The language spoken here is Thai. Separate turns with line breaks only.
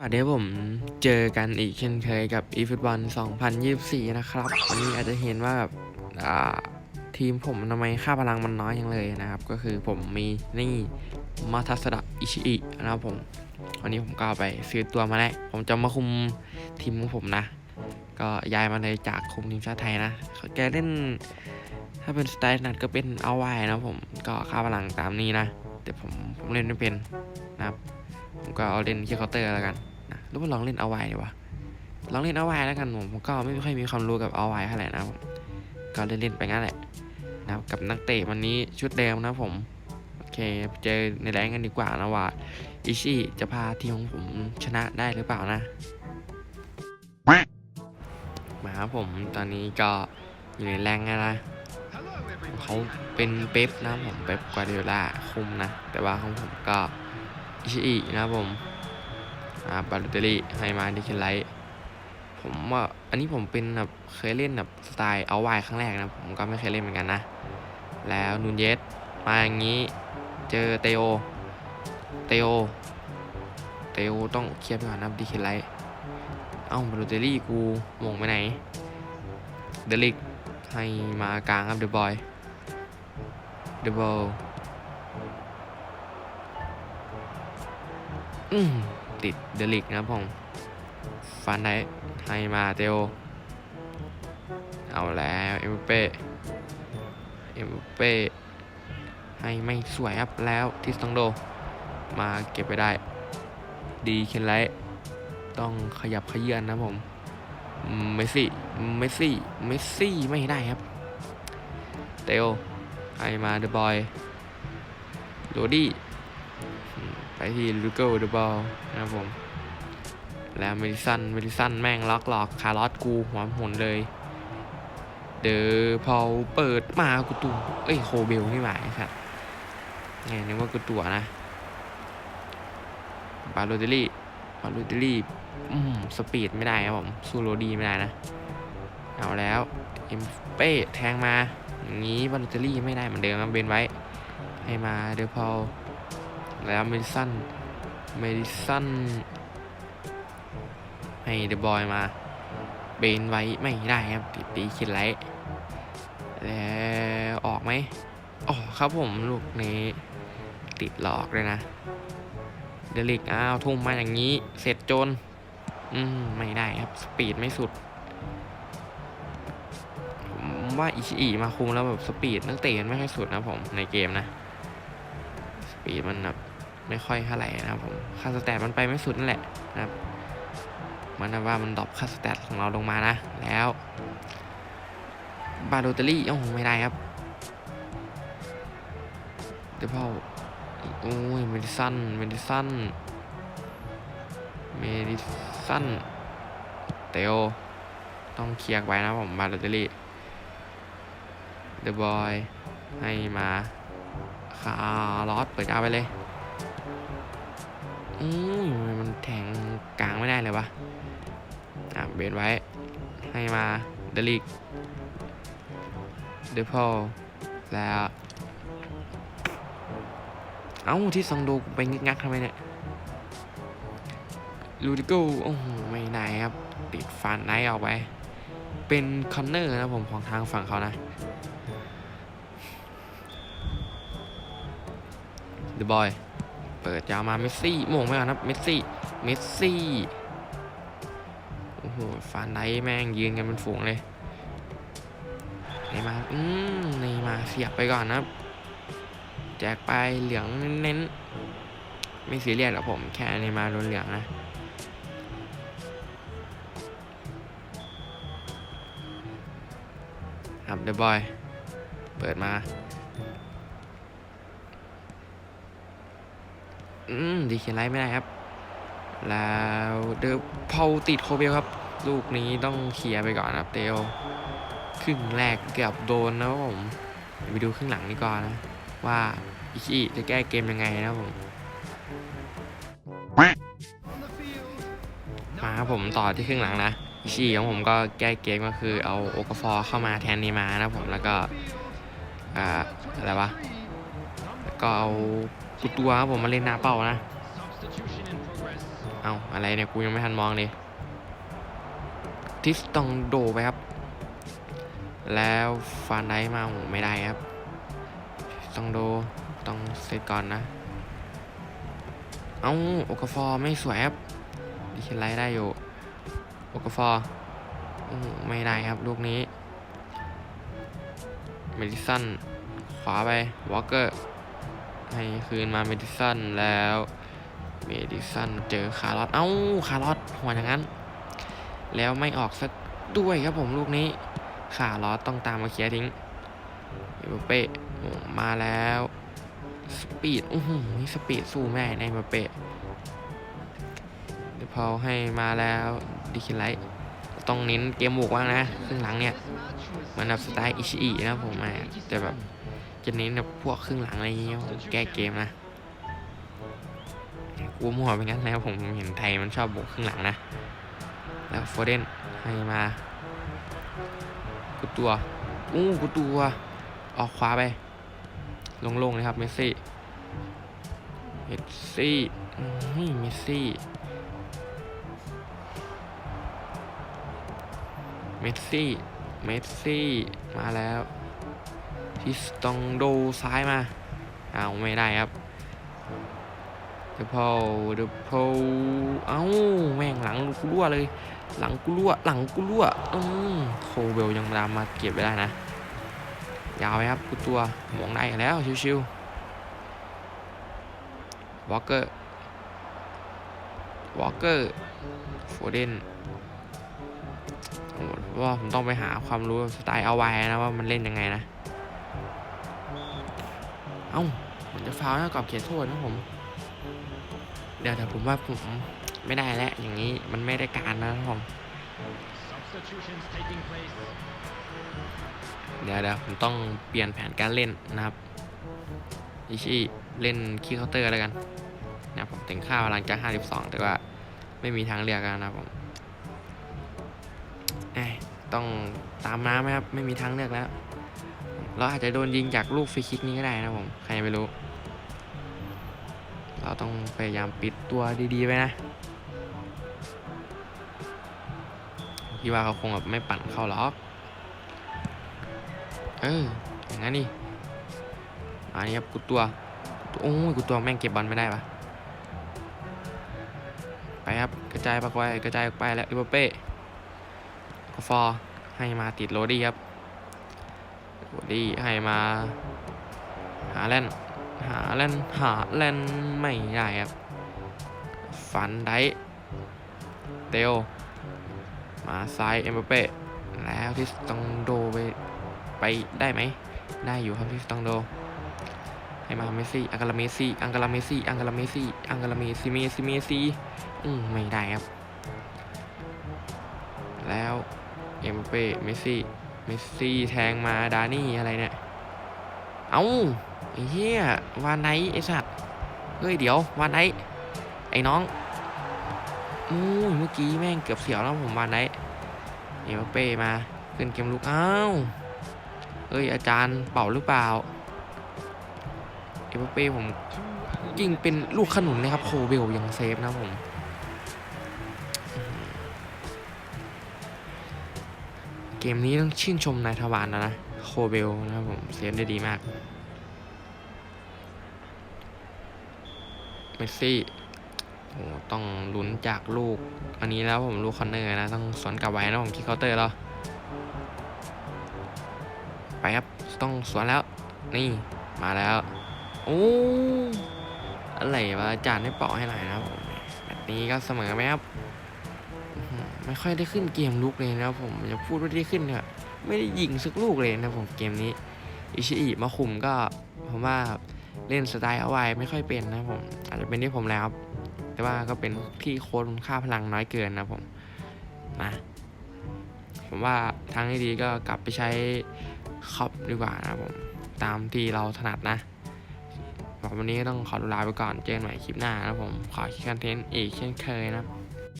สวัสดีครับผมเจอกันอีกเช่นเคยกับ e ฟุตบอล2024 นะครับ วันนี้อาจจะเห็นว่าแบบทีมผมทำไมค่าพลังมันน้อยอย่างเลยนะครับ ก็คือผมมีนี่มาทัสดะอิชิอินะครับผม วันนี้ผมก็ไปซื้อตัวมาแล้ว ผมจะมาคุมทีมของผมนะ ก็ย้ายมาเลยจากคุมทีมชาติไทยนะแกเล่น ถ้าเป็นสไตล์นัดก็เป็นเอาไว้นะผม ก็ค่าพลังตามนี้นะ แต่ผมผมเล่นไม่เป็นนะครับ ผมก็เอาเล่นที่เคาน์เตอร์แล้วกัน หรือว่าลองเล่นเอาไว้ดีวะลองเล่นเอาไว้แล้วกันผมก็ไม่ค่อยมีความรู้กับเอาไว้เท่าไหร่นะก็เล่นเล่นๆไปงั้นแหละนะครับกับนักเตะวันนี้ชุดเดิมนะผมโอเคเจอในแรงกันดีกว่านะว่าอิชิจะพาทีมของผมชนะได้หรือเปล่านะมาครับผมตอนนี้ก็อยู่ในแรงนะเขาเป็นเป๊ปนะผมเป๊ปกวาร์ดิโอลาคุมนะ แต่ว่าของผมก็อิชิอินะผม อ่าบาลูเตอรี่ให้มาดิเคนไลท์ผมว่าอันนี้ผมเป็นแบบเคยเล่นแบบสไตล์เอาไวครั้งแรกนะผมก็ไม่เคยเล่นเหมือนกันนะ แล้วนูนเยสมาอย่างนี้เจอเตโอ เตโอ เตโอต้องเคลียร์ไปก่อนนะดิเคนไลท์เอ้าบาลูเตอรี่กูมงไปไหน เดลิกให้มากลางครับเดอะบอย เดอะบอลอืม ติดเดลิกนะครับผมฟันได้ให้มาเตโอเอาแล้วเอ็มบัปเป้เอ็มบัปเป้ให้ไม่สวยครับแล้วทิสตังโด มาเก็บไปได้ ดีเคนไลท์ต้องขยับขยื่นนะผมอืมเมสซี่เมสซี่เมสซี่ไม่ได้ครับ เตโอให้มาเดอะบอยโรดี้ ไปที่ลูโก้เดอะบอลนะครับผม แล้วเมดิสันเมดิสันแม่งล็อกหลอกคาร์ลอสกูหัวหมุนเลย เดอพอเปิดมากูตูเอ้ยโคเบลนี่หมายครับไงนึกว่ากูตัวนะ บาโลเตลลี่บาโลเตลลี่อืมสปีดไม่ได้ครับผมสู้โรดีไม่ได้นะ เอาแล้วเอ็มเป้แทงมา อย่างนี้บาโลเตลลี่ไม่ได้เหมือนเดิมนะเบนไว้ ให้มาเดอพอล แล้วเมดิสันเมดิสันให้เดอะบอยมาเบนไว้ไม่ได้ครับติดตีคิดไลท์แล้วออกไหมออกครับผมลูกนี้ติดหลอกเลยนะ เดลิกอ้าวทุ่มมาอย่างนี้ เสร็จจน อืม ไม่ได้ครับ สปีดไม่สุด ผมว่าอิชิอิมาคุมแล้วแบบสปีดนักเตะมันไม่ค่อยสุดนะผมในเกมนะ สปีดมันแบบ ไม่ค่อยเท่าไหร่นะครับผมค่าสแตทมันไปไม่สุดนั่นแหละนะครับมันนะว่ามันดรอปค่าสแตทของเราลงมานะ แล้วบาโดเตอรี่โอ้โหไม่ได้ครับเดี๋ยวพ่อโอ้ยเมดิสันเมดิสันเมดิสันเตโอต้องเคลียร์ไว้นะผมบาโดเตอรี่เดอะบอยให้มาคาร์ลอสเปิดเอาไปเลย อืมมันแทงกลางไม่ได้เลยวะ อะเบนไว้ ให้มาเดลิก เดพอลแล้ว เอ้าที่ซองดูไปงึกงักทำไมเนี่ย ลูดิโก้โอ้โหไม่ได้ครับ ติดฟันไนท์ออกไป เป็นคอนเนอร์นะผมของทางฝั่งเขานะเดอะบอย เปิดยาวมาเมสซี่โมงไม่เอานะเมสซี่เมสซี่โอ้โหฟานไดแม่งยืนกันเป็นฝูงเลยเนมาอืมเนมาเสียบไปก่อนนะครับแจกไปเหลืองเน้นไม่ซีเรียสกับผมแค่เนมาโดนเหลืองนะครับเดอะบอย เปิดมา อืมดีเขียนไลท์ไม่ได้ครับ แล้วเดอะพาติดโคเบลครับ ลูกนี้ต้องเคลียร์ไปก่อนครับเตลครึ่งแรกเกือบโดนนะผมไปดูครึ่งหลังนี่ก่อนนะ ว่าอิชิจะแก้เกมยังไงนะผมมาครับผมต่อที่ครึ่งหลังนะอิชิของผมก็แก้เกมก็คือเอาโอกาฟอเข้ามาแทนนย์มานะผมแล้วก็อ่าอะไรวะแล้วก็เอา กุตัวครับผมมาเล่นหน้าเป้านะ เอาอะไรเนี่ยกูยังไม่ทันมองเลย ทิสตองโดไปครับ แล้วฟานไดมาโอ้โหไม่ได้ครับทิสตองโดต้องเซตก่อนนะ เอาโอกาฟอร์ไม่สวยครับดิเชนไลท์ได้อยู่โอกาฟอร์โอ้ไม่ได้ครับลูกนี้เมดิสันขวาไปวอลเกอร์ ให้คืนมาเมดิสันแล้ว เมดิสันเจอคาร์ลอตเอ้าคาร์ลอตหัวอย่างนั้น แล้วไม่ออกสักด้วยครับผมลูกนี้คาร์ลอตต้องตามมาเคลียร์ทิ้งเอเบเป้โอมาแล้วสปีดอื้อหือสปีดสู้แม่ในเบเป้เดี๋ยวพอให้มาแล้วดิคิไลท์ต้องเน้นเกมบุกว่างนะครึ่งหลังเนี่ยเหมือนแบบสไตล์อิชิอินะผมอะจะแบบ จะเน้นแบบพวกครึ่งหลังอะไรเงี้ยแก้เกมนะกูมั่วไปงั้นแล้วผมเห็นไทยมันชอบบุกครึ่งหลังนะ แล้วโฟเดนให้มากูตัวอู้กูตัวออกขวาไป ลงๆเลยครับเมสซี่เมสซี่นี่เมสซี่เมสซี่เมสซี่มาแล้ว ทิสตองโดซ้ายมาเอาไม่ได้ครับเดพอเดพอเอ้าแม่งหลังกูรั่วเลย หลังกูรั่วหลังกูรั่วอืมโคเบลยังตามมาเก็บไปได้นะ ยาวไหมครับกูตัวมองได้แล้วชิวๆวอลเกอร์วอลเกอร์โฟเดนว่าผมต้องไปหาความรู้สไตล์เอาไว้นะว่ามันเล่นยังไงนะ เอ้าผมจะฟาวล์นะกรอบเขตโทษนะผมเดี๋ยวแต่ผมว่าผมไม่ได้แล้วอย่างนี้มันไม่ได้การนะครับผม
Substitutions taking place.
เดี๋ยวเดี๋ยวผมต้องเปลี่ยนแผนการเล่นนะครับอิชิเล่นคีย์เคาน์เตอร์แล้วกันนะผมถึงค่าพลังจาก52 แต่ว่าไม่มีทางเลือกแล้วนะครับผมเอ้ยต้องตามน้ำไหมครับ ไม่มีทางเลือกแล้ว เราอาจจะโดนยิงจากลูกฟรีคิกนี้ก็ได้นะผมใครไม่รู้ เราต้องพยายามปิดตัวดีๆไว้นะพี่ว่าเขาคงแบบไม่ปั่นเข้าหรอก เอออย่างนั้นดิอันนี้ครับกูตัว โอ้ยกูตัวแม่งเก็บบอลไม่ได้ปะไปครับกระจายไปไว้กระจายออกไปแล้วอิบเป้ก็ฟอร์ให้มาติดโรดี้ครับ โรดี้ให้มา หาแลนหาแลนหาแลนไม่ได้ครับฟันได้เตโอมาซ้ายเอ็มเป้แล้วที่ต้องโดไปไปได้ไหม ได้อยู่ครับที่สตองโด ให้มาเมสซี่อังกาลาเมสซี่อังกาลาเมสซี่อังกาลาเมสซี่อังกาลาเมสซี่เมสซี่เมสซี่อืมไม่ได้ครับ แล้วเอ็มเป้เมสซี่ เมสซี่แทงมาดานี่อะไรเนี่ย เอ้าไอ้เหี้ยวานไนไอ้สัตว์เฮ้ยเดี๋ยววานไนไอ้น้องอู้เมื่อกี้แม่งเกือบเสียวแล้วผมวานไนเอ็มเป้มาขึ้นเกมลุกอ้าวเอ้ยอาจารย์เป่าหรือเปล่าเอเปเป้ผมยิงเป็นลูกขนุนเลยครับโคเบลยังเซฟนะผม เกมนี้ต้องชื่นชมนายทวารนะนะ โคเบลนะครับผมเซฟได้ดีมาก เมสซี่โอ้ต้องลุ้นจากลูก อันนี้แล้วผมลูกคอนเนอร์นะ ต้องสวนกลับไว้นะผมคิกเคาน์เตอร์แล้วไปครับ ต้องสวนแล้ว นี่มาแล้ว โอ้อะไรวะอาจารย์ให้เป่าให้หน่อยนะครับผมแบบนี้ก็เสมอไหมครับ ไม่ค่อยได้ขึ้นเกมลุกเลยนะผมจะพูดว่าได้ขึ้นเนี่ยไม่ได้ยิงสักลูกเลยนะผมเกมนี้ อิชิอิมาคุมก็ผมว่าเล่นสไตล์เอาไว้ไม่ค่อยเป็นนะผมอาจจะเป็นที่ผมแล้ว แต่ว่าก็เป็นที่โค้ดค่าพลังน้อยเกินนะผมนะผมว่าทางที่ดีก็กลับไปใช้คอปดีกว่านะผมตามที่เราถนัดนะวันนี้ต้องขอลาไปก่อนเจอกันใหม่คลิปหน้านะผม ขอคิดคอนเทนต์อีกเช่นเคยนะ